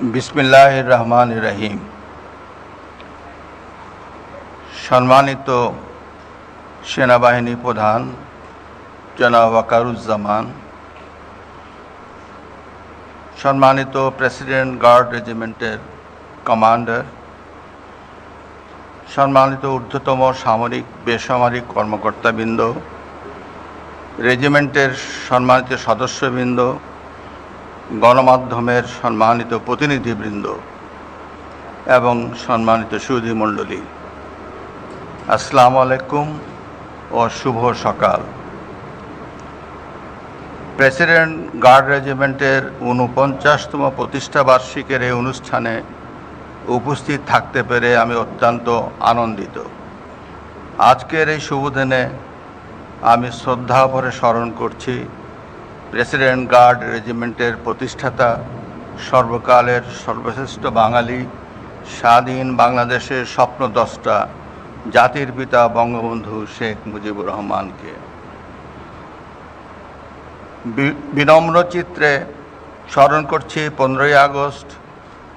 বিসমিল্লাহ রহমান রহিম সম্মানিত সেনাবাহিনী প্রধান জনাব ওয়াকারুজ্জামান, সম্মানিত প্রেসিডেন্ট গার্ড রেজিমেন্টের কমান্ডার, সম্মানিত ঊর্ধ্বতম সামরিক বেসামরিক কর্মকর্তাবৃন্দ, রেজিমেন্টের সম্মানিত সদস্যবৃন্দ গণমাধ্যমের সম্মানিত প্রতিনিধিবৃন্দ এবং সম্মানিত সুধী মণ্ডলী। আসসালামু আলাইকুম ও শুভ সকাল। প্রেসিডেন্ট গার্ড রেজিমেন্টের ঊনপঞ্চাশতম প্রতিষ্ঠা বার্ষিকের এই অনুষ্ঠানে উপস্থিত থাকতে পেরে আমি অত্যন্ত আনন্দিত। আজকের এই শুভ দিনে আমি শ্রদ্ধাভরে স্মরণ করছি প্রেসিডেন্ট গার্ড রেজিমেন্টের প্রতিষ্ঠাতা, সর্বকালের সর্বশ্রেষ্ঠ বাঙালি, স্বাধীন বাংলাদেশের স্বপ্নদ্রষ্টা, জাতির পিতা বঙ্গবন্ধু শেখ মুজিবুর রহমানকে। বিনম্র চিত্রে স্মরণ করছি পনেরোই আগস্ট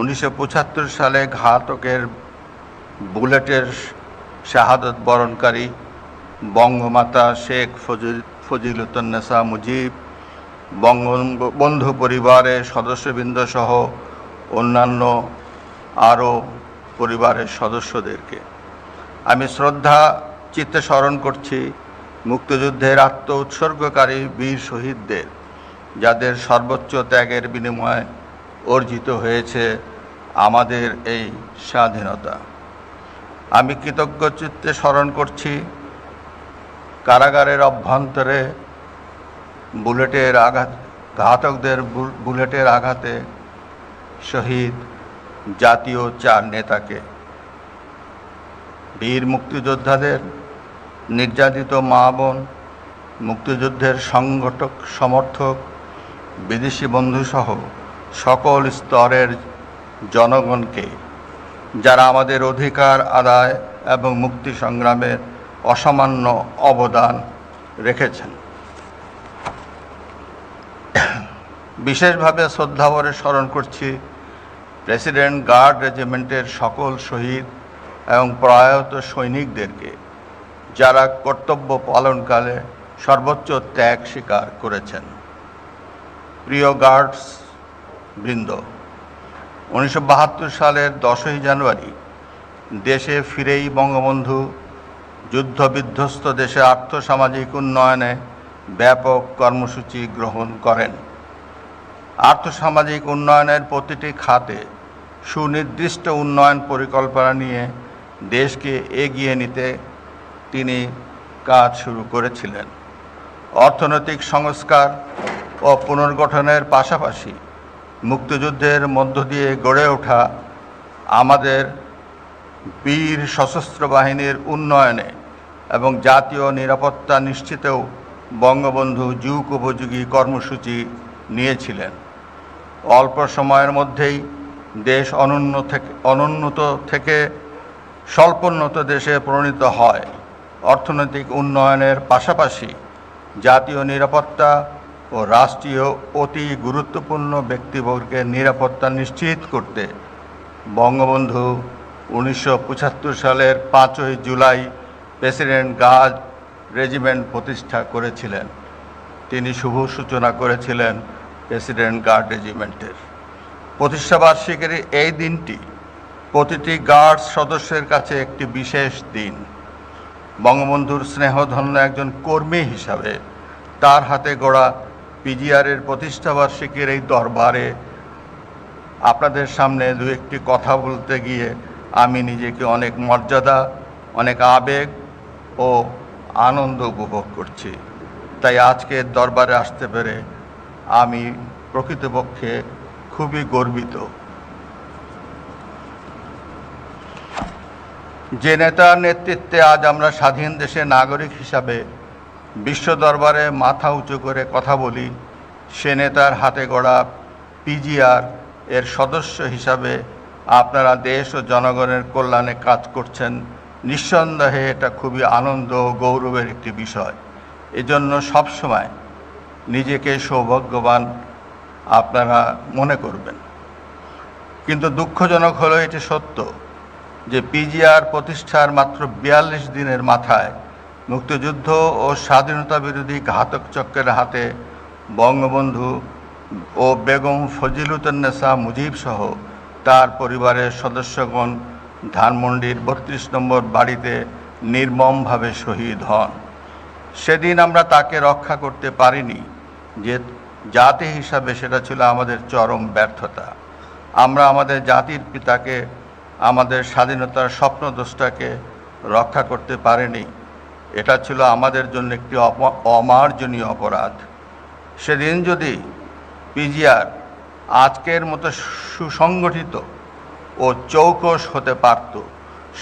উনিশশো পঁচাত্তর সালে ঘাতকের বুলেটের শাহাদত বরণকারী বঙ্গমাতা শেখ ফজিল ফজিলুদ্দনেসা মুজিব বঙ্গবন্ধু পরিবারের সদস্যবৃন্দ সহ অন্যান্য আরও পরিবারের সদস্যদেরকে। আমি শ্রদ্ধা, চিত্তে স্মরণ করছি মুক্তিযুদ্ধের আত্ম উৎসর্গকারী বীর শহীদদের, যাদের সর্বোচ্চ ত্যাগের বিনিময়ে অর্জিত হয়েছে আমাদের এই স্বাধীনতা। আমি কৃতজ্ঞ, চিত্তে স্মরণ করছি কারাগারের অভ্যন্তরে বুলেটের আঘাত, ঘাতকদের বুলেটের আঘাতে শহীদ জাতীয় চার নেতাকে। বীর মুক্তিযোদ্ধাদের নির্যাতিত মা বোন, মুক্তিযুদ্ধের সংগঠক, সমর্থক, বিদেশি বন্ধুসহ সকল স্তরের জনগণকে, যারা আমাদের অধিকার আদায় এবং মুক্তি সংগ্রামের অসামান্য অবদান রেখেছেন। বিশেষভাবে শ্রদ্ধাভরে স্মরণ করছি প্রেসিডেন্ট গার্ড রেজিমেন্টের সকল শহীদ এবং প্রয়াত সৈনিকদেরকে, যারা কর্তব্য পালনকালে সর্বোচ্চ ত্যাগ স্বীকার করেছেন। প্রিয় গার্ডস বৃন্দ, উনিশশো বাহাত্তর সালের দশই জানুয়ারি দেশে ফিরেই বঙ্গবন্ধু যুদ্ধবিধ্বস্ত দেশে আর্থসামাজিক উন্নয়নে ব্যাপক কর্মসূচি গ্রহণ করেন। আর্থসামাজিক উন্নয়নের প্রতিটি খাতে সুনির্দিষ্ট উন্নয়ন পরিকল্পনা নিয়ে দেশকে এগিয়ে নিতে তিনি কাজ শুরু করেছিলেন। অর্থনৈতিক সংস্কার ও পুনর্গঠনের পাশাপাশি মুক্তিযুদ্ধের মধ্য দিয়ে গড়ে ওঠা আমাদের বীর সশস্ত্র বাহিনীর উন্নয়নে এবং জাতীয় নিরাপত্তা নিশ্চিতেও বঙ্গবন্ধু যুগ উপযোগী কর্মসূচি নিয়েছিলেন। অল্প সময়ের মধ্যেই দেশ অনন্য থেকে, অনুন্নত থেকে স্বল্পোন্নত দেশে পরিণত হয়। অর্থনৈতিক উন্নয়নের পাশাপাশি জাতীয় নিরাপত্তা ও রাষ্ট্রীয় অতি গুরুত্বপূর্ণ ব্যক্তিবর্গের নিরাপত্তা নিশ্চিত করতে বঙ্গবন্ধু উনিশশো পঁচাত্তর সালের পাঁচই জুলাই প্রেসিডেন্ট গার্ড রেজিমেন্ট প্রতিষ্ঠা করেছিলেন। তিনি শুভ সূচনা করেছিলেন প্রেসিডেন্ট গার্ড রেজিমেন্টের। প্রতিষ্ঠাবার্ষিকীর এই দিনটি প্রতিটি গার্ড সদস্যের কাছে একটি বিশেষ দিন। বঙ্গবন্ধুর স্নেহধন্য একজন কর্মী হিসাবে তার হাতে গড়া পিজিআরের প্রতিষ্ঠাবার্ষিকীর এই দরবারে আপনাদের সামনে দু একটি কথা বলতে গিয়ে আমি নিজেকে অনেক মর্যাদা, অনেক আবেগ ও আনন্দ উপভোগ করছি। তাই আজকের দরবারে আসতে পেরে আমি প্রকৃতপক্ষে খুবই গর্বিত। যে নেতার নেতৃত্বে আজ আমরা স্বাধীন দেশের নাগরিক হিসাবে বিশ্ব দরবারে মাথা উঁচু করে কথা বলি, সে নেতার হাতে গড়া পিজিআর এর সদস্য হিসাবে আপনারা দেশ ও জনগণের কল্যাণে কাজ করছেন। নিঃসন্দেহে এটা খুবই আনন্দ ও গৌরবের একটি বিষয়। এজন্য সবসময় নিজেকে সৌভাগ্যবান আপনারা মনে করবেন। কিন্তু দুঃখজনক হলো এটি সত্য যে পিজিআর প্রতিষ্ঠার মাত্র বিয়াল্লিশ দিনের মাথায় মুক্তিযুদ্ধ ও স্বাধীনতা বিরোধী ঘাতক চক্রের হাতে বঙ্গবন্ধু ও বেগম ফজিলুদ্দিনেসা মুজিব সহ তার পরিবারের সদস্যগণ ধানমন্ডির বত্রিশ নম্বর বাড়িতে নির্মমভাবে শহীদ হন। সেদিন আমরা তাকে রক্ষা করতে পারিনি। যে জাতি হিসাবে সেটা ছিল আমাদের চরম ব্যর্থতা। আমরা আমাদের জাতির পিতাকে, আমাদের স্বাধীনতার স্বপ্নদোষটাকে রক্ষা করতে পারিনি। এটা ছিল আমাদের জন্য একটি অমার্জনীয় অপরাধ। সেদিন যদি পিজিআর আজকের মতো সুসংগঠিত ও চৌকস হতে পারত,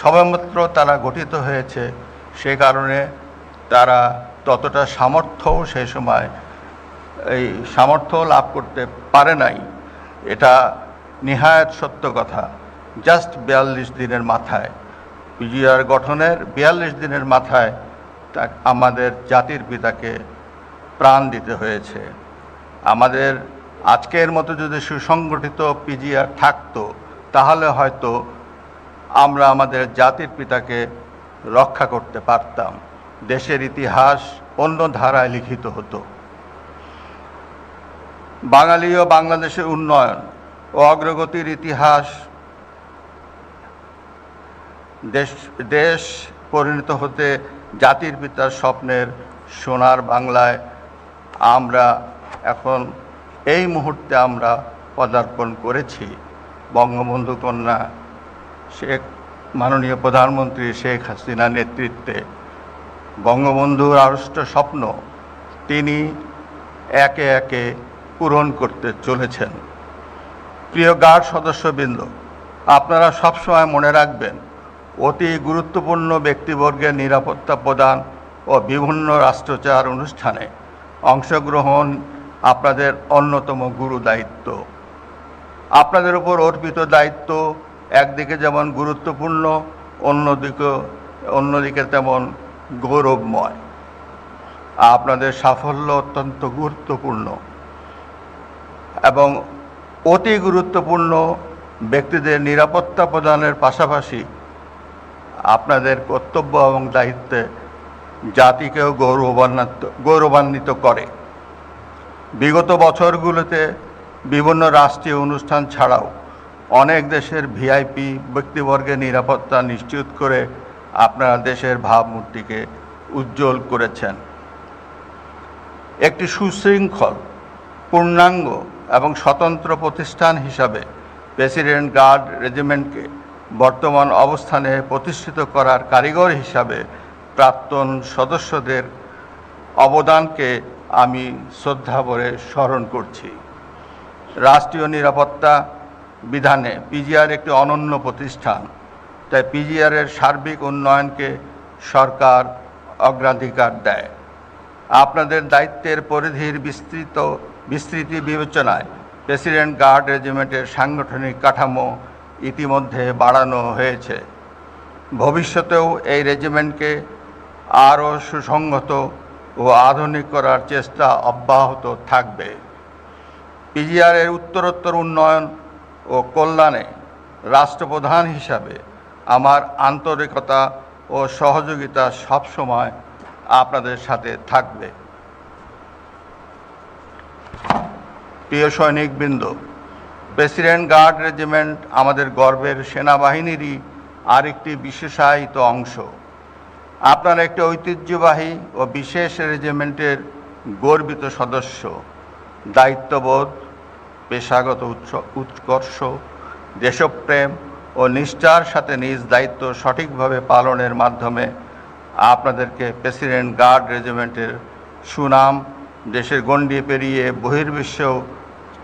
সবেমাত্র তারা গঠিত হয়েছে, সে কারণে তারা ততটা সামর্থ্যও সেই সময় এই সামর্থ্য লাভ করতে পারে নাই, এটা নিহায়ত সত্য কথা। জাস্ট বিয়াল্লিশ দিনের মাথায় পিজিআর গঠনের বিয়াল্লিশ দিনের মাথায় তা আমাদের জাতির পিতাকে প্রাণ দিতে হয়েছে। আমাদের আজকের মতো যদি সুসংগঠিত পিজিআর থাকতো, তাহলে হয়তো আমরা আমাদের জাতির পিতাকে রক্ষা করতে পারতাম। দেশের ইতিহাস অন্য ধারায় লিখিত হতো। বাঙালি ও বাংলাদেশের উন্নয়ন ও অগ্রগতির ইতিহাস দেশ দেশ পরিণত হতে জাতির পিতার স্বপ্নের সোনার বাংলায় আমরা এখন এই মুহূর্তে আমরা পদার্পণ করেছি। বঙ্গবন্ধু কন্যা শেখ, মাননীয় প্রধানমন্ত্রী শেখ হাসিনার নেতৃত্বে বঙ্গবন্ধুর আড়ষ্ট স্বপ্ন, তিনি একে একে পূরণ করতে চলেছেন। প্রিয় গার্ড সদস্যবৃন্দ, আপনারা সবসময় মনে রাখবেন, অতি গুরুত্বপূর্ণ ব্যক্তিবর্গের নিরাপত্তা প্রদান ও বিভিন্ন রাষ্ট্রচার অনুষ্ঠানে অংশগ্রহণ আপনাদের অন্যতম গুরু দায়িত্ব। আপনাদের উপর অর্পিত দায়িত্ব একদিকে যেমন গুরুত্বপূর্ণ, অন্যদিকে অন্যদিকে তেমন গৌরবময়। আপনাদের সাফল্য অত্যন্ত গুরুত্বপূর্ণ। এবং অতি গুরুত্বপূর্ণ ব্যক্তিদের নিরাপত্তা প্রদানের পাশাপাশি আপনাদের কর্তব্য এবং দায়িত্বে জাতিকেও গৌরবান্বিত গৌরবান্বিত করে। বিগত বছরগুলোতে বিভিন্ন রাষ্ট্রীয় অনুষ্ঠান ছাড়াও অনেক দেশের ভিআইপি ব্যক্তিবর্গের নিরাপত্তা নিশ্চিত করে আপনারা দেশের ভাবমূর্তিকে উজ্জ্বল করেছেন। একটি সুশৃঙ্খল, পূর্ণাঙ্গ এবং স্বতন্ত্র প্রতিষ্ঠান হিসাবে প্রেসিডেন্ট গার্ড রেজিমেন্টকে বর্তমান অবস্থানে প্রতিষ্ঠিত করার কারিগর হিসাবে প্রাক্তন সদস্যদের অবদানকে আমি শ্রদ্ধা ভরে স্মরণ করছি। রাষ্ট্রীয় নিরাপত্তা বিধানে পিজিআর একটি অনন্য প্রতিষ্ঠান। তাই পিজিআরের সার্বিক উন্নয়নকে সরকার অগ্রাধিকার দেয়। আপনাদের দায়িত্বের পরিধির বিস্তৃত বিস্তৃতি বিবেচনায় প্রেসিডেন্ট গার্ড রেজিমেন্টের সাংগঠনিক কাঠামো ইতিমধ্যে বাড়ানো হয়েছে। ভবিষ্যতেও এই রেজিমেন্টকে আরও সুসংহত ও আধুনিক করার চেষ্টা অব্যাহত থাকবে। পিজিআরের উত্তরোত্তর উন্নয়ন ও কল্যাণে রাষ্ট্রপ্রধান হিসাবে আমার আন্তরিকতা ও সহযোগিতা সবসময় আপনাদের সাথে থাকবে। প্রিয় সৈনিকবৃন্দ প্রেসিডেন্ট গার্ড রেজিমেন্ট আমাদের গর্বের সেনাবাহিনীরই আরেকটি বিশেষায়িত অংশ। আপনারা একটি ঐতিহ্যবাহী ও বিশেষ রেজিমেন্টের গর্বিত সদস্য, দায়িত্ববোধ, পেশাগত উৎকর্ষ, দেশপ্রেম ও নিষ্ঠার সাথে নিজ দায়িত্ব সঠিকভাবে পালনের মাধ্যমে আপনাদেরকে প্রেসিডেন্ট গার্ড রেজিমেন্টের সুনাম, দেশের গণ্ডি পেরিয়ে বহির্বিশ্বেও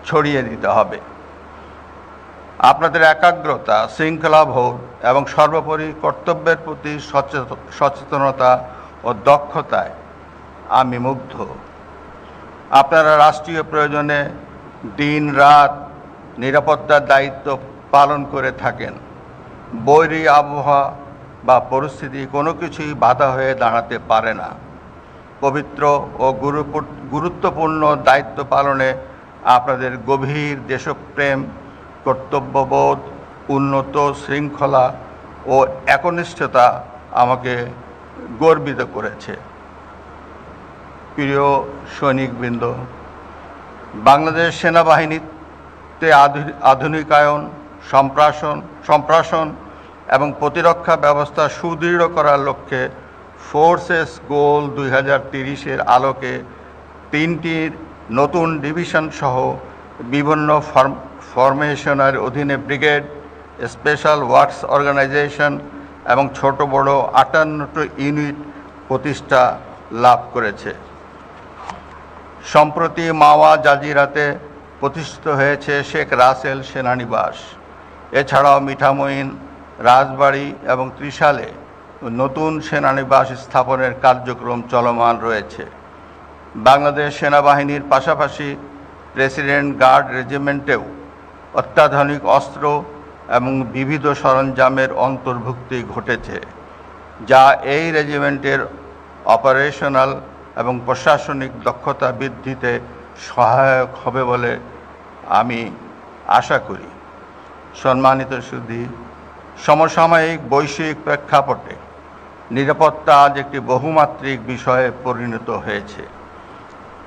ছড়িয়ে দিতে হবে। আপনাদের একাগ্রতা, শৃঙ্খলা শৃঙ্খলাবোধ এবং সর্বোপরি কর্তব্যের প্রতি সচেত- সচেতনতা ও দক্ষতায় আমি মুগ্ধ। আপনারা রাষ্ট্রীয় প্রয়োজনে দিন রাত নিরাপত্তার দায়িত্ব পালন করে থাকেন। বৈরী আবহাওয়া বা পরিস্থিতি কোনো কিছুই বাধা হয়ে দাঁড়াতে পারে না। পবিত্র ও গুরুত্বপূর্ণ দায়িত্ব পালনে আপনাদের গভীর দেশপ্রেম, কর্তব্যবোধ, উন্নত শৃঙ্খলা ও একনিষ্ঠতা আমাকে গর্বিত করেছে। প্রিয় সৈনিকবৃন্দ, বাংলাদেশ সেনাবাহিনীতে আধুনিকায়ন, সম্প্রাসন সম্প্রাসন এবং প্রতিরক্ষা ব্যবস্থা সুদৃঢ় করার লক্ষ্যে ফোর্সেস গোল দুই হাজার তিরিশের আলোকে তিনটির নতুন ডিভিশন সহ বিভিন্ন ফর্ম, ফরমেশনের অধীনে ব্রিগেড, স্পেশাল ওয়ার্কস অর্গানাইজেশন এবং ছোট বড় আটান্নটি ইউনিট প্রতিষ্ঠা লাভ করেছে। সম্প্রতি মাওয়া জাজিরাতে প্রতিষ্ঠিত হয়েছে শেখ রাসেল সেনানিবাস। এছাড়াও মিঠামইন, রাজবাড়ি এবং ত্রিশালে নতুন সেনানিবাস স্থাপনের কার্যক্রম চলমান রয়েছে। বাংলাদেশ সেনাবাহিনীর পাশাপাশি প্রেসিডেন্ট গার্ড রেজিমেন্টেও অত্যাধুনিক অস্ত্র এবং বিবিধ সরঞ্জামের অন্তর্ভুক্তি ঘটেছে, যা এই রেজিমেন্টের অপারেশনাল এবং প্রশাসনিক দক্ষতা বৃদ্ধিতে সহায়ক হবে বলে আমি আশা করি। সম্মানিত সুধী, সমসাময়িক বৈশ্বিক প্রেক্ষাপটে নিরাপত্তা আজ একটি বহুমাত্রিক বিষয়ে পরিণত হয়েছে।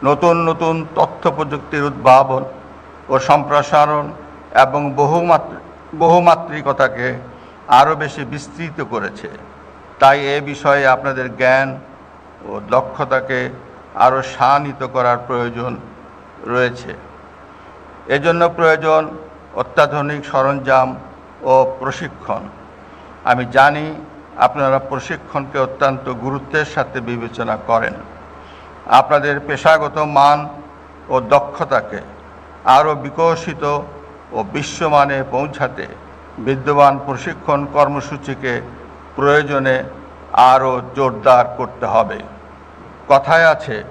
নতুন নতুন তথ্য প্রযুক্তির উদ্ভাবন ও সম্প্রসারণ এবং বহুমাত্র, বহুমাত্রিকতাকে আরও বেশি বিস্তৃত করেছে। তাই এ বিষয়ে আপনাদের জ্ঞান ও দক্ষতাকে আরও শানিত করার প্রয়োজন রয়েছে। এজন্য প্রয়োজন অত্যাধুনিক সরঞ্জাম ও প্রশিক্ষণ। আমি জানি আপনারা প্রশিক্ষণকে অত্যন্ত গুরুত্বের সাথে বিবেচনা করেন। আপনাদের পেশাগত মান ও দক্ষতাকে আরও বিকশিত ও বিশ্বমানে পৌঁছাতে বিদ্যমান প্রশিক্ষণ কর্মসূচিকে প্রয়োজনে আরও জোরদার করতে হবে। কথায় আছে,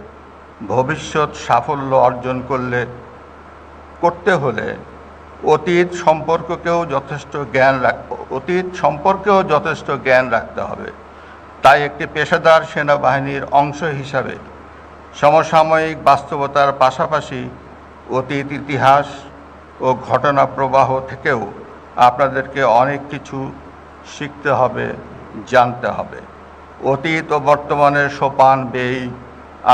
ভবিষ্যৎ সাফল্য অর্জন করলে, করতে হলে অতীত সম্পর্ককেও যথেষ্ট জ্ঞান রাখ, অতীত সম্পর্কেও যথেষ্ট জ্ঞান রাখতে হবে। তাই একটি পেশাদার সেনাবাহিনীর অংশ হিসাবে সমসাময়িক বাস্তবতার পাশাপাশি অতীত ইতিহাস ও ঘটনা প্রবাহ থেকেও আপনাদেরকে অনেক কিছু শিখতে হবে, জানতে হবে। অতীত ও বর্তমানের সোপান বেয়েই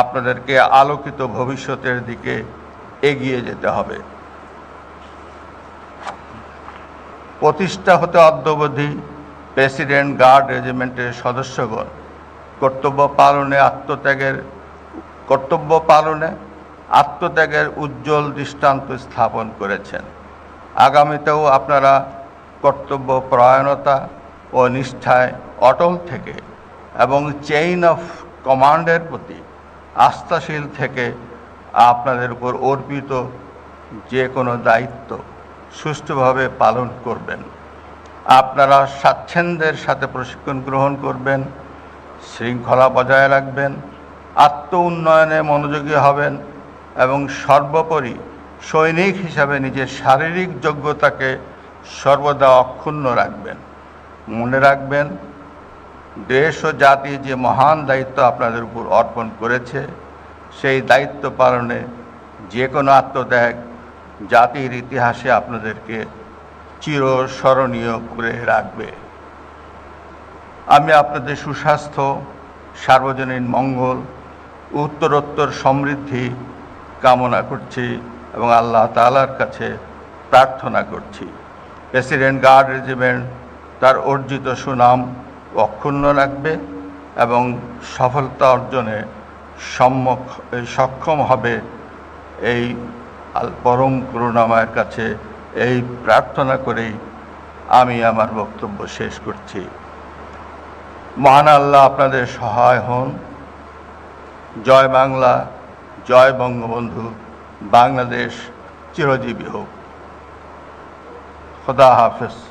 আপনাদেরকে আলোকিত ভবিষ্যতের দিকে এগিয়ে যেতে হবে। প্রতিষ্ঠা হতে অদ্যবধি প্রেসিডেন্ট গার্ড রেজিমেন্টের সদস্যগণ কর্তব্য পালনে আত্মত্যাগের কর্তব্য পালনে আত্মত্যাগের উজ্জ্বল দৃষ্টান্ত স্থাপন করেছেন। আগামীতেও আপনারা কর্তব্য পরায়ণতা ও নিষ্ঠায় অটল থেকে এবং চেইন অফ কমান্ডের প্রতি আস্থাশীল থেকে আপনাদের উপর অর্পিত যে কোনো দায়িত্ব সুষ্ঠুভাবে পালন করবেন। আপনারা স্বাচ্ছন্দ্যের সাথে প্রশিক্ষণ গ্রহণ করবেন, শৃঙ্খলা বজায় রাখবেন আত্ম উন্নয়নে মনোযোগী হবেন এবং সর্বোপরি সৈনিক হিসাবে নিজের শারীরিক যোগ্যতাকে সর্বদা অক্ষুণ্ণ রাখবেন। মনে রাখবেন, দেশ ও জাতি যে মহান দায়িত্ব আপনাদের উপর অর্পণ করেছে, সেই দায়িত্ব পালনে যে কোনো আত্মত্যাগ জাতির ইতিহাসে আপনাদেরকে চিরস্মরণীয় করে রাখবে। আমি আপনাদের সুস্বাস্থ্য, সার্বজনীন মঙ্গল উত্তরোত্তর সমৃদ্ধি কামনা করছি এবং আল্লাহ তালার কাছে প্রার্থনা করছি। প্রেসিডেন্ট গার্ড রেজিমেন্ট তার অর্জিত সুনাম অক্ষুণ্ণ রাখবে এবং সফলতা অর্জনে সম্মুখ সক্ষম হবে এই পরম করুণাময়ের কাছে এই প্রার্থনা করেই আমি আমার বক্তব্য শেষ করছি। মহান আল্লাহ আপনাদের সহায় হন। জয় বাংলা জয় বঙ্গবন্ধু বাংলাদেশ চিরজীবী হোক। খোদা হাফেজ।